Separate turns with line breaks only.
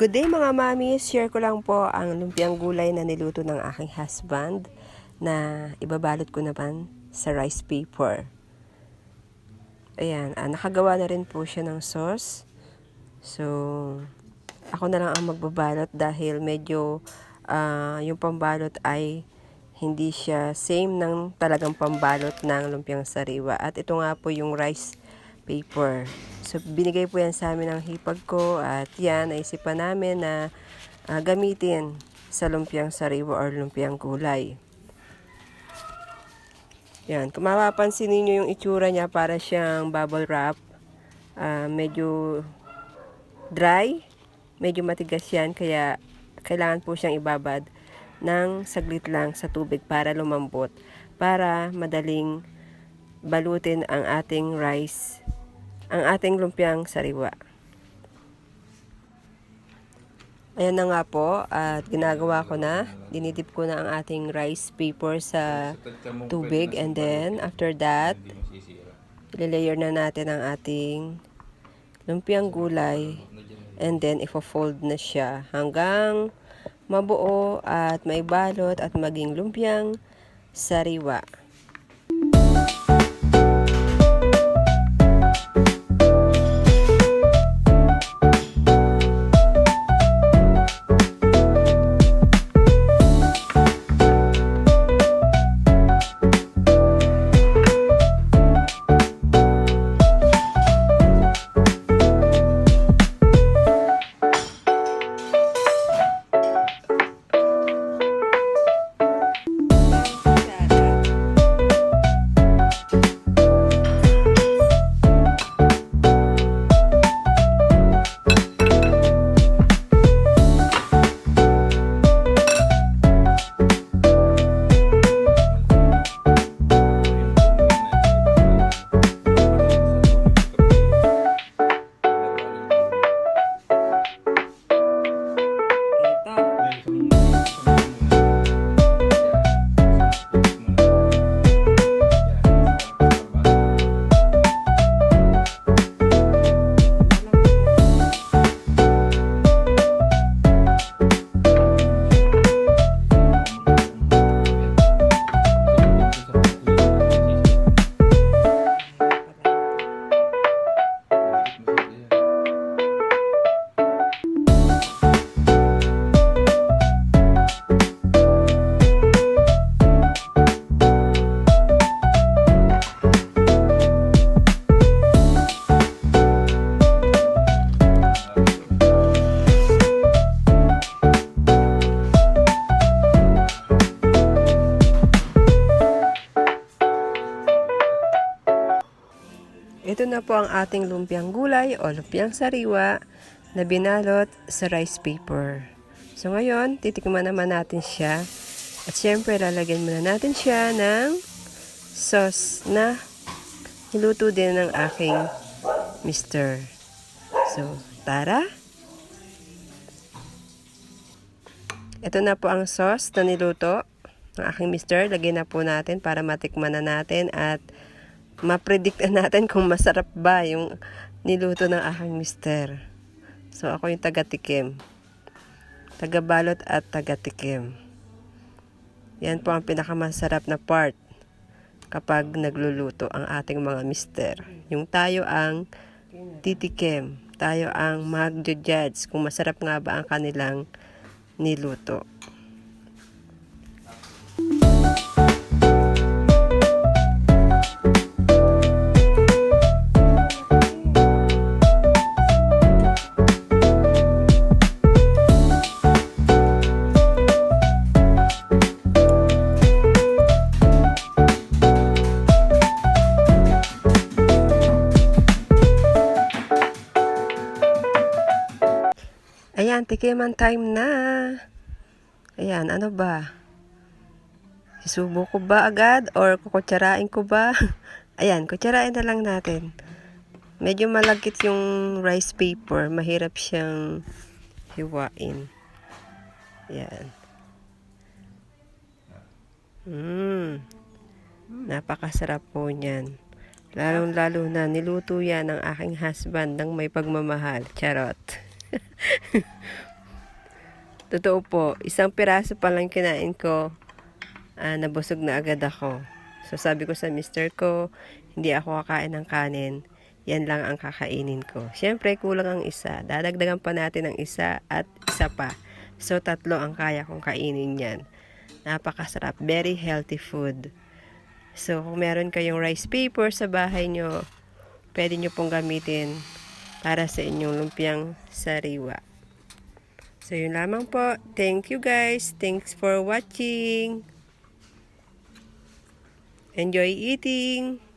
Good day mga mami, share ko lang po ang lumpiang gulay na niluto ng aking husband na ibabalot ko naman sa rice paper. Ayan, ah, nakagawa na rin po siya ng sauce. So, ako na lang ang magbabalot dahil medyo ah, yung pambalot ay hindi siya same ng talagang pambalot ng lumpiang sariwa. At ito nga po yung rice paper. So, binigay po yan sa amin ng hipag ko at yan, naisipan namin na ah, gamitin sa lumpiang sariwa or lumpiang gulay. Yan, kung mapapansin ninyo yung itsura niya para siyang bubble wrap, ah, medyo dry, medyo matigas yan, kaya kailangan po siyang ibabad ng saglit lang sa tubig para lumambot, para madaling balutin ang ating rice, ang ating lumpiang sariwa. Ayan na nga po, at ginagawa ko na, dinidip ko na ang ating rice paper sa tubig and then after that, ilalayer na natin ang ating lumpiang gulay and then ifo-fold na siya hanggang mabuo at maibalot at maging lumpiang sariwa. Na po ang ating lumpiang gulay o lumpiang sariwa na binalot sa rice paper. So ngayon, titikman naman natin siya. At syempre, lalagyan muna natin siya ng sauce na niluto din ng aking mister. So, tara! Ito na po ang sauce na niluto ng aking mister. Lagyan na po natin para matikman na natin at mapredict na natin kung masarap ba yung niluto ng aking mister. So, ako yung taga-tikim. Taga-balot at taga-tikim. Yan po ang pinakamasarap na part kapag nagluluto ang ating mga mister. Yung tayo ang titikim. Tayo ang mag-judge kung masarap nga ba ang kanilang niluto. Ayan, tikiman time na. Ayan, ano ba? Isubo ko ba agad or kukutsarain ko ba? Ayan, kutsarain na lang natin. Medyo malagkit yung rice paper. Mahirap siyang hiwain. Ayan. Mmm. Napakasarap po niyan. Lalong-lalo na niluto yan ng aking husband ng may pagmamahal. Charot. Totoo po, isang piraso pa lang kinain ko, ah, nabusog na agad ako. So sabi ko sa mister ko, hindi ako kakain ng kanin. Yan lang ang kakainin ko. Siyempre, kulang ang isa. Dadagdagan pa natin ang isa at isa pa. So, tatlo ang kaya kong kainin yan. Napakasarap. Very healthy food. So, kung meron kayong rice paper sa bahay nyo, pwede nyo pong gamitin para sa inyong lumpiang sariwa. So, yun lamang po. Thank you guys. Thanks for watching. Enjoy eating.